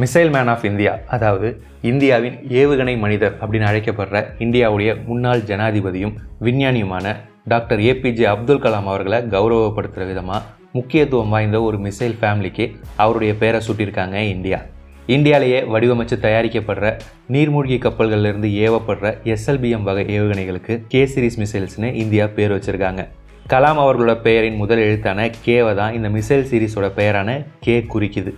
Missile man of India அதாவது இந்தியாவின் ஏவுகணை மனிதர் அப்படின்னு அழைக்கப்படுற இந்தியாவுடைய முன்னாள் ஜனாதிபதியும் விஞ்ஞானியுமான doctor A P J Abdul Kalam அவர்களை கௌரவப்படுத்துகிற விதமாக முக்கியத்துவம் வாய்ந்த ஒரு மிசைல் ஃபேமிலிக்கு அவருடைய பேரை சுட்டியிருக்காங்க இந்தியா. இந்தியாவிலேயே வடிவமைச்சு தயாரிக்கப்படுற நீர்மூழ்கி கப்பல்கள்லேருந்து ஏவப்படுற எஸ்எல்பிஎம் வகை ஏவுகணைகளுக்கு கே சீரிஸ் மிசைல்ஸ்னு இந்தியா பேர் வச்சுருக்காங்க. கலாம் அவர்களோட பெயரின் முதல் எழுத்தான கேவை தான் இந்த மிசைல் சீரிஸோட பெயரான கே குறிக்குது.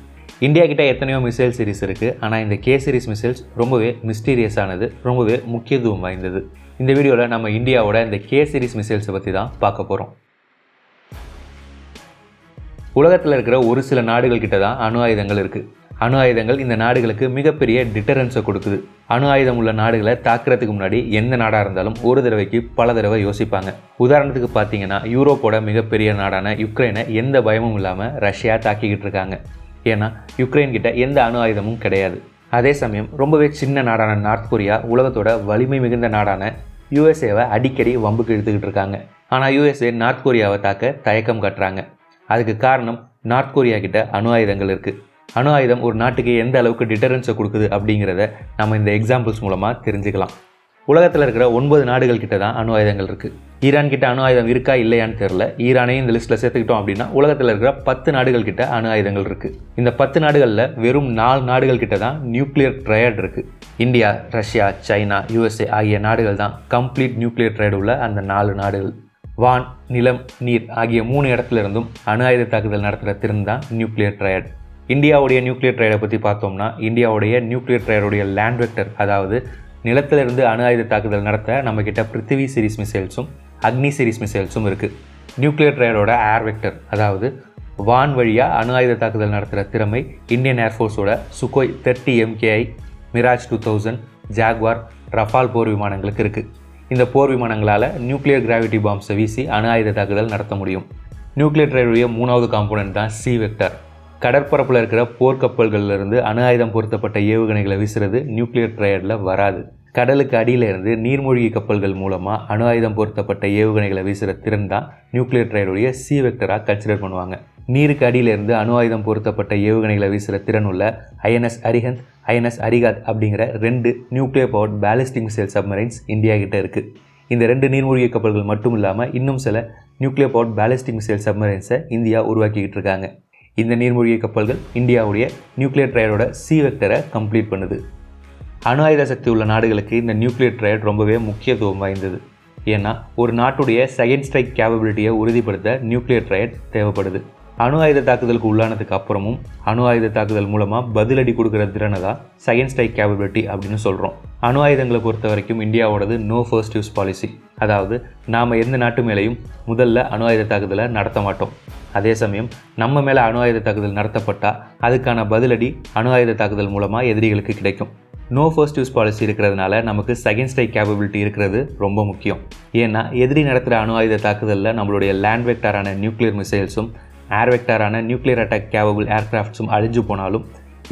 இந்தியா கிட்ட எத்தனையோ மிசைல் சீரிஸ் இருக்குது ஆனால் இந்த கே சீரிஸ் மிசைல்ஸ் ரொம்பவே மிஸ்டீரியஸானது ரொம்பவே முக்கியத்துவம் வாய்ந்தது. இந்த வீடியோவில் நம்ம இந்தியாவோட இந்த கே சீரிஸ் மிசைல்ஸை பற்றி தான் பார்க்க போகிறோம் உலகத்தில் இருக்கிற ஒரு சில நாடுகள் கிட்ட தான் அணு ஆயுதங்கள் இருக்குது அணு ஆயுதங்கள் இந்த நாடுகளுக்கு மிகப்பெரிய டிட்டரன்ஸை கொடுக்குது. அணு ஆயுதம் உள்ள நாடுகளை தாக்குறதுக்கு முன்னாடி எந்த நாடாக இருந்தாலும் ஒரு தடவைக்கு பல தடவை யோசிப்பாங்க. உதாரணத்துக்கு பார்த்தீங்கன்னா யூரோப்போட மிகப்பெரிய நாடான யுக்ரைனை எந்த பயமும் இல்லாமல் ரஷ்யா தாக்கிக்கிட்டு இருக்காங்க. ஏன்னா யுக்ரைன் கிட்ட எந்த அணு ஆயுதமும் கிடையாது. அதே சமயம் ரொம்பவே சின்ன நாடான நார்த் கொரியா உலகத்தோட வலிமை மிகுந்த நாடான யூஎஸ்ஏவை அடிக்கடி வம்புக்கு இழுத்துக்கிட்டு இருக்காங்க. ஆனால் யூஎஸ்ஏ நார்த் கொரியாவை தாக்க தயக்கம் காட்டுறாங்க. அதுக்கு காரணம் நார்த் கொரியா கிட்ட அணு ஆயுதங்கள் இருக்குது அணு ஆயுதம் ஒரு நாட்டுக்கு எந்த அளவுக்கு டிட்டரன்ஸை கொடுக்குது அப்படிங்கிறத நம்ம இந்த எக்ஸாம்பிள்ஸ் மூலமாக தெரிஞ்சுக்கலாம். உலகத்தில் இருக்கிற ஒன்பது நாடுகள் கிட்ட தான் அணு ஆயுதங்கள் இருக்குது ஈரான் கிட்ட அணு ஆயுதம் இருக்கா இல்லையான்னு தெரில ஈரானையும் இந்த லிஸ்ட்டில் சேர்த்துக்கிட்டோம் அப்படின்னா உலகத்தில் இருக்கிற பத்து நாடுகள் கிட்ட அணு ஆயுதங்கள் இருக்குது இந்த பத்து நாடுகளில் வெறும் நாலு நாடுகள் கிட்ட தான் நியூக்ளியர் ட்ரையட் இருக்குது இந்தியா ரஷ்யா சைனா யூஎஸ்ஏ ஆகிய நாடுகள் தான் கம்ப்ளீட் நியூக்ளியர் ட்ரையட் உள்ள அந்த நாலு நாடுகள். வான் நிலம் நீர் ஆகிய மூணு இடத்துல இருந்தும் அணு ஆயுத தாக்குதல் நடத்துகிற திறன் தான் நியூக்ளியர் ட்ரையட் இந்தியாவுடைய நியூக்ளியர் ட்ரையடை பற்றி பார்த்தோம்னா இந்தியாவுடைய நியூக்ளியர் ட்ரையருடைய லேண்ட் வெக்டர் அதாவது நிலத்திலிருந்து அணு ஆயுத தாக்குதல் நடத்த நம்மக்கிட்ட பிருத்திவி சீரிஸ் மிசைல்ஸும் அக்னி சீரிஸ் மிசைல்ஸும் இருக்குது நியூக்ளியர் ட்ரையடோட ஏர் வெக்டர் அதாவது வான் வழியாக அணு ஆயுத தாக்குதல் நடத்துகிற திறமை Indian ஏர்ஃபோர்ஸோட Sukhoi thirty MKI Mirage two thousand Jaguar Rafale போர் விமானங்களுக்கு இருக்குது இந்த போர் விமானங்களால் நியூக்ளியர் கிராவிட்டி பாம்ஸை வீசி அணு ஆயுத தாக்குதல் நடத்த முடியும். நியூக்ளியர் ட்ரையருடைய மூணாவது காம்போனன்ட் தான் சி வெக்டர் கடற்பரப்பில் இருக்கிற போர்க்கப்பல்கள்லேருந்து அணு ஆயுதம் பொருத்தப்பட்ட ஏவுகணைகளை வீசுறது நியூக்ளியர் ட்ரையடில் வராது. கடலுக்கு அடியில் இருந்து நீர்மூழ்கி கப்பல்கள் மூலமாக அணு ஆயுதம் பொருத்தப்பட்ட ஏவுகணைகளை வீசுகிற திறன் தான் நியூக்ளியர் ட்ரையருடைய சி வெக்டராக கன்சிடர் பண்ணுவாங்க. நீருக்கு அடியிலிருந்து அணு ஆயுதம் பொருத்தப்பட்ட ஏவுகணைகளை வீசுகிற திறன் உள்ள ஐஎன்எஸ் அரிஹந்த் ஐஎன்எஸ் அரிகாத் அப்படிங்கிற ரெண்டு nuclear power ballistic missile submarines India கிட்ட இருக்குது இந்த ரெண்டு நீர்மூழ்கி கப்பல்கள் மட்டும் இல்லாமல் இன்னும் சில நியூக்ளியர் பவர் பேலிஸ்டிக் மிசைல் சப்மரைன்ஸை இந்தியா உருவாக்கிக்கிட்டு இருக்காங்க. இந்த நீர்மூழ்கி கப்பல்கள் இந்தியாவுடைய நியூக்ளியர் ட்ரையடோட சி வெக்டரை கம்ப்ளீட் பண்ணுது. அணு ஆயுத சக்தி உள்ள நாடுகளுக்கு இந்த நியூக்ளியர் ட்ரையட் ரொம்பவே முக்கியத்துவம் வாய்ந்தது. ஏன்னா ஒரு நாட்டுடைய செகண்ட் ஸ்ட்ரைக் கேபபிலிட்டியை உறுதிப்படுத்த நியூக்ளியர் ட்ரையட் தேவைப்படுது. அணு ஆயுத தாக்குதலுக்கு உள்ளானதுக்கு அப்புறமும் அணு ஆயுத தாக்குதல் மூலமாக பதிலடி கொடுக்குற திறனை தான் செகண்ட் ஸ்ட்ரைக் கேபபிலிட்டி அப்படின்னு சொல்கிறோம் அணு ஆயுதங்களை பொறுத்த வரைக்கும் இந்தியாவோடது நோ ஃபர்ஸ்ட் யூஸ் பாலிசி அதாவது நாம் எந்த நாட்டு மேலேயும் முதல்ல அணு ஆயுத தாக்குதலை நடத்த மாட்டோம். அதே சமயம் நம்ம மேலே அணு ஆயுத தாக்குதல் நடத்தப்பட்டால் அதுக்கான பதிலடி அணு ஆயுத தாக்குதல் மூலமாக எதிரிகளுக்கு கிடைக்கும். நோ ஃபர்ஸ்ட் யூஸ் பாலிசி இருக்கிறதுனால நமக்கு செகண்ட் ஸ்ட்ரைக் கேப்பபிலிட்டி இருக்கிறது ரொம்ப முக்கியம். ஏன்னா எதிரி நடத்துகிற அணு ஆயுத தாக்குதலில் நம்மளுடைய லேண்ட் வெக்டாரான நியூக்ளியர் மிசைல்ஸும் ஏர் வெக்டாரான நியூக்ளியர் அட்டாக் கேபபிள் ஏர்கிராஃப்ட்ஸும் அழிஞ்சு போனாலும்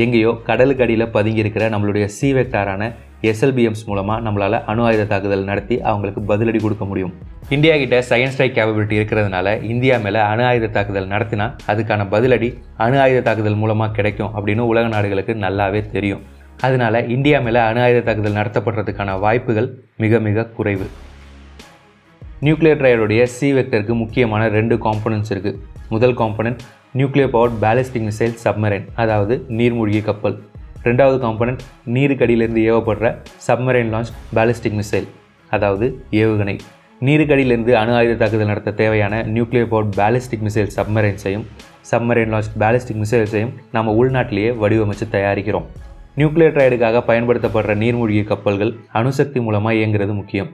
எங்கேயோ கடலுக்கு அடியில் பதுங்கியிருக்கிற நம்மளுடைய சி வெக்டாரான எஸ்எல்பிஎம்ஸ் மூலமாக நம்மளால் அணு ஆயுத தாக்குதல் நடத்தி அவங்களுக்கு பதிலடி கொடுக்க முடியும். இந்தியா கிட்ட செகண்ட் ஸ்ட்ரைக் கேபபிலிட்டி இருக்கிறதுனால இந்தியா மேலே அணு ஆயுத தாக்குதல் நடத்தினா அதுக்கான பதிலடி அணு ஆயுத தாக்குதல் மூலமாக கிடைக்கும் அப்படின்னு உலக நாடுகளுக்கு நல்லாவே தெரியும். அதனால இந்தியா மேலே அணு ஆயுத தாக்குதல் நடத்தப்படுறதுக்கான வாய்ப்புகள் மிக மிக குறைவு. நியூக்ளியர் ட்ரையருடைய சி வெக்டருக்கு முக்கியமான ரெண்டு காம்பனன்ட்ஸ் இருக்குது முதல் component nuclear power ballistic missile submarine அதாவது நீர்மூழ்கி கப்பல். ரெண்டாவது காம்பனன்ட் நீருக்கடியிலேருந்து ஏவப்படுற சப்மரைன் லான்ச் பேலிஸ்டிக் மிசைல் அதாவது ஏவுகணை. நீருக்கடியிலேருந்து அணு ஆயுத தாக்குதல் நடத்த தேவையான நியூக்ளியர் பவர் பேலிஸ்டிக் மிசைல் சப்மரைன்ஸையும் சப்மரைன் லான்ச் பேலிஸ்டிக் மிசைல்ஸையும் நம்ம உள்நாட்டிலேயே வடிவமைச்சு தயாரிக்கிறோம். நியூக்ளியர் ட்ரையடுக்காக பயன்படுத்தப்படுற நீர்மூழ்கி கப்பல்கள் அணுசக்தி மூலமாக இயங்குறது முக்கியம்.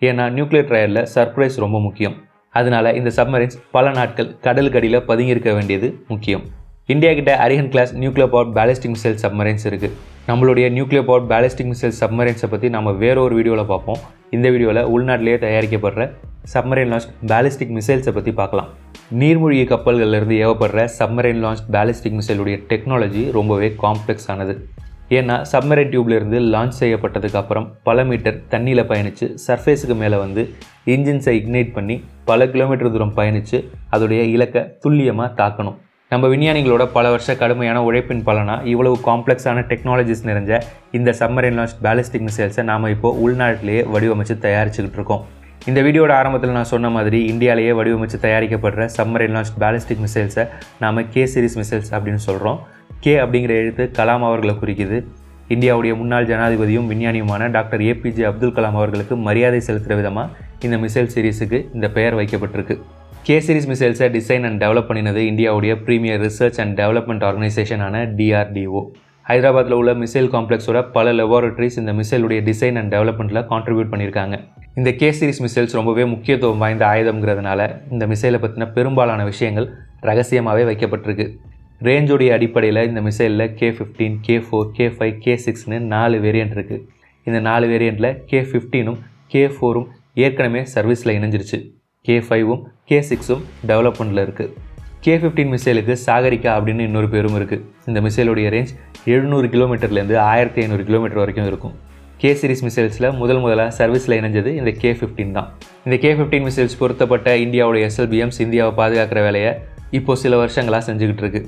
ஏன்னா நியூக்ளியர் ட்ரையலில் சர்ப்ரைஸ் ரொம்ப முக்கியம். அதனால் இந்த சப்மரைன்ஸ் பல நாட்கள் கடலுக்கு அடியில் பதுங்கியிருக்க வேண்டியது முக்கியம். இந்தியா கிட்ட Arihant class nuclear power ballistic missile submarines இருக்குது நம்மளுடைய நியூக்ளியர் பவர் பேலிஸ்டிக் மிசைல் சப்மரைன்ஸை பற்றி நம்ம வேற ஒரு வீடியோவில் பார்ப்போம். இந்த வீடியோவில் உள்நாட்டிலேயே தயாரிக்கப்படுற சப்மரைன் லான்ச் பேலிஸ்டிக் மிசைல்ஸை பற்றி பார்க்கலாம். நீர்மூழ்கி கப்பல்கள்லேருந்து ஏவப்படுற சப்மரைன் லான்ச் பேலிஸ்டிக் மிசைலுடைய டெக்னாலஜி ரொம்பவே காம்ப்ளெக்ஸ் ஆனது. ஏன்னா சப்மரைன் டியூப்லேருந்து லான்ச் செய்யப்பட்டதுக்கு அப்புறம் பல மீட்டர் தண்ணியில் பயணித்து சர்ஃபேஸுக்கு மேலே வந்து இன்ஜின்ஸை இக்னைட் பண்ணி பல கிலோமீட்டர் தூரம் பயணித்து அதோடைய இலக்கை துல்லியமாக தாக்கணும். நம்ம விஞ்ஞானிகளோட பல வருஷ கடுமையான உழைப்பின் பலனாக இவ்வளவு காம்ப்ளெக்ஸான டெக்னாலஜிஸ் நிறைஞ்ச இந்த சம்மரின் லான்ச் பேலிஸ்டிக் மிசைல்ஸை நாம் இப்போ உள்நாட்டிலேயே வடிவமைச்சு தயாரிச்சுக்கிட்டு இருக்கோம். இந்த வீடியோட ஆரம்பத்தில் நான் சொன்ன மாதிரி இந்தியாவிலேயே வடிவமைச்சு தயாரிக்கப்படுற சம்மரின் லான்ச் பேலிஸ்டிக் மிசைல்ஸை நாம் கே சீரிஸ் மிசைல்ஸ் அப்படின்னு சொல்கிறோம் கே அப்படிங்கிற எழுத்து கலாம் அவர்களை குறிக்குது. இந்தியாவுடைய முன்னாள் ஜனாதிபதியும் விஞ்ஞானியுமான டாக்டர் ஏபிஜே அப்துல் கலாம் அவர்களுக்கு மரியாதை செலுத்துகிற விதமாக இந்த மிசைல் சீரிஸுக்கு இந்த பெயர் வைக்கப்பட்டிருக்கு. கே சீரிஸ் மிசைல்ஸை டிசைன் அண்ட் டெவலப் பண்ணினது இந்தியாவுடைய ப்ரீமியர் ரிசர்ச் அண்ட் டெவலப்மெண்ட் ஆர்கனைசேஷனான டிஆர்டிஓ ஹைதராபாத்தில் உள்ள மிசைல் காம்ப்ளெக்ஸோட பல லெபார்ட்டரிஸ் இந்த மிசைலுடைய டிசைன் அண்ட் டெவலப்மெண்ட்டில் கான்ட்ரிபியூட் பண்ணியிருக்காங்க. இந்த கே சீரிஸ் மிசைல்ஸ் ரொம்பவே முக்கியத்துவம் வாய்ந்த ஆயுதம்ங்கிறதுனால இந்த மிசைலை பற்றின பெரும்பாலான விஷயங்கள் ரகசியமாகவே வைக்கப்பட்டிருக்கு. ரேஞ்சோடைய அடிப்படையில் இந்த மிசைலில் K fifteen K four K five K சிக்ஸ்னு நாலு வேரியண்ட் இருக்குது இந்த நாலு வேரியண்ட்டில் கே ஃபிஃப்டீனும் கே ஃபோரும் ஏற்கனவே சர்வீஸில் இணைஞ்சிருச்சு. கே ஃபைவும் கே சிக்ஸும் டெவலப்மெண்ட்டில் இருக்குது கே ஃபிஃப்டீன் மிசைலுக்கு சாகரிக்கா அப்படின்னு இன்னொரு பேரும் இருக்குது இந்த மிசைலுடைய ரேஞ்ச் எழுநூறு கிலோமீட்டர்லேருந்து ஆயிரத்தி ஐநூறு கிலோமீட்டர் வரைக்கும் இருக்கும். கே சீரிஸ் மிசைல்ஸில் முதல் முதலாக சர்வீஸில் இணைஞ்சது இந்த கே ஃபிஃப்டீன் தான். இந்த கே ஃபிஃப்டீன் மிசைல்ஸ் பொருத்தப்பட்ட இந்தியாவுடைய எஸ்எல்பிஎம்ஸ் இந்தியாவை பாதுகாக்கிற வேலையை இப்போது சில வருஷங்களாக செஞ்சுக்கிட்டு இருக்கு.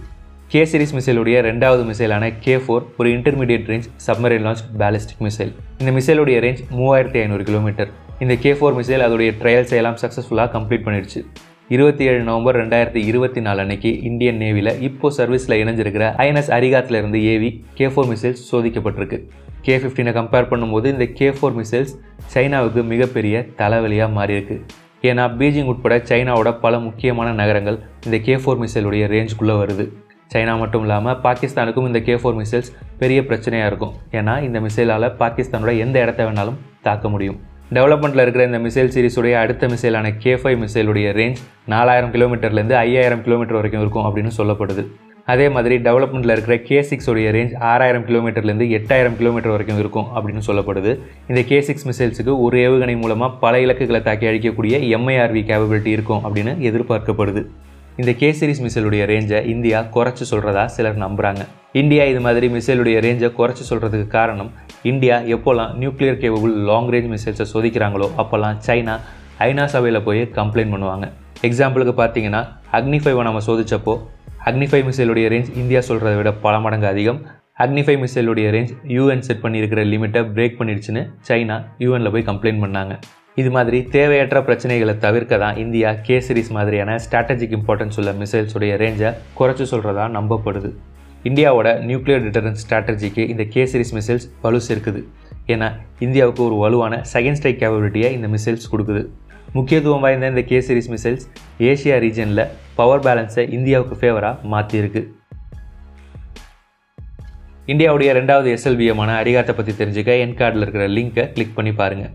கே சீரிஸ் மிசைலுடைய ரெண்டாவது மிசைலான கே ஃபோர் ஒரு intermediate range submarine launch ballistic missile இந்த மிசைலுடைய ரேஞ்ச் மூவாயிரத்தி ஐநூறு கிலோமீட்டர் இந்த கே ஃபோர் மிசைல் அதோடைய ட்ரையல்ஸ் எல்லாம் சக்ஸஸ்ஃபுல்லாக கம்ப்ளீட் பண்ணிடுச்சு. இருபத்தி ஏழு நவம்பர் ரெண்டாயிரத்தி இருபத்தி நாலு அன்னைக்கு இந்தியன் நேவியில் இப்போ சர்வீஸில் இணைஞ்சிருக்கிற ஐஎன்எஸ் அரிகாத்தில் இருந்து ஏவி கே ஃபோர் மிசைல்ஸ் சோதிக்கப்பட்டிருக்கு. கே ஃபிஃப்டீனை கம்பேர் பண்ணும்போது இந்த கே ஃபோர் மிசைல்ஸ் சைனாவுக்கு மிகப்பெரிய தலைவலியாக மாறியிருக்கு. ஏன்னா பீஜிங் உட்பட சைனாவோட பல முக்கியமான நகரங்கள் இந்த கே ஃபோர் மிசைலுடைய ரேஞ்சுக்குள்ளே வருது. சைனா மட்டும் இல்லாமல் பாகிஸ்தானுக்கும் இந்த கே ஃபோர் மிசைல்ஸ் பெரிய பிரச்சனையாக இருக்கும். ஏன்னா இந்த மிசைலால் பாகிஸ்தானோட எந்த இடத்த வேணாலும் தாக்க முடியும். டெவலப்மெண்ட்டில் இருக்கிற இந்த மிசைல் சீரிஸுடைய அடுத்த மிசைலான கே ஃபைவ் மிசைலுடைய ரேஞ்ச் நாலாயிரம் கிலோமீட்டர்லேருந்து ஐயாயிரம் கிலோமீட்டர் வரைக்கும் இருக்கும் அப்படின்னு சொல்லப்படுது. அதே மாதிரி டெவலப்மெண்ட்டில் இருக்கிற கே சிக்ஸுடைய ரேஞ்ச் ஆறாயிரம் கிலோமீட்டர்லேருந்து எட்டாயிரம் கிலோமீட்டர் வரைக்கும் இருக்கும் அப்படின்னு சொல்லப்படுது. இந்த கே சிக்ஸ் மிசைல்ஸுக்கு ஒரு ஏவுகணை மூலமாக பல இலக்குகளை தாக்கி அழிக்கக்கூடிய எம்ஐஆர்வி கேபபிலிட்டி இருக்கும் அப்படின்னு எதிர்பார்க்கப்படுது. இந்த கே சீரிஸ் மிசைலுடைய ரேஞ்சை இந்தியா குறைச்சி சொல்கிறதா சிலர் நம்புகிறாங்க இந்தியா இது மாதிரி மிசைலுடைய ரேஞ்சை குறைச்சி சொல்கிறதுக்கு காரணம் இந்தியா எப்போல்லாம் நியூக்ளியர் கேபபிள் லாங் ரேஞ்ச் மிசைல்ஸை சோதிக்கிறாங்களோ அப்போல்லாம் சைனா ஐநா சபையில் போய் கம்ப்ளைண்ட் பண்ணுவாங்க. எக்ஸாம்பிளுக்கு பார்த்தீங்கன்னா அக்னிஃபைவை நம்ம சோதிச்சப்போ அக்னிஃபை மிசைலுடைய ரேஞ்ச் இந்தியா சொல்கிறத விட பல மடங்கு அதிகம். அக்னிஃபை மிசைலுடைய ரேஞ்ச் யூஎன் செட் பண்ணியிருக்கிற லிமிட்டை பிரேக் பண்ணிடுச்சுன்னு சைனா யூஎனில் போய் கம்ப்ளைண்ட் பண்ணாங்க. இது மாதிரி தேவையற்ற பிரச்சனைகளை தவிர்க்க தான் இந்தியா கே சீரிஸ் மாதிரியான ஸ்ட்ராட்டஜிக் இம்பார்ட்டன்ஸ் உள்ள மிசைல்ஸுடைய ரேஞ்சை குறைச்சி சொல்கிறதா நம்பப்படுது. இந்தியாவோட நியூக்ளியர் டிட்டரன்ஸ் ஸ்ட்ராட்டஜிக்கு இந்த கே சீரிஸ் மிசைல்ஸ் வலு சேர்க்குது. ஏன்னா இந்தியாவுக்கு ஒரு வலுவான செகண்ட் ஸ்ட்ரைக் கேபபிலிட்டியை இந்த மிசைல்ஸ் கொடுக்குது. முக்கியத்துவம் வாய்ந்த இந்த கே சீரிஸ் மிசைல்ஸ் ஏஷியா ரீஜனில் பவர் பேலன்ஸை இந்தியாவுக்கு ஃபேவராக மாற்றியிருக்கு இந்தியாவுடைய ரெண்டாவது எஸ்எல்பிஎமான அரிகாத்தை பற்றி தெரிஞ்சுக்க என் கார்டில் இருக்கிற லிங்க்கை கிளிக் பண்ணி பாருங்கள்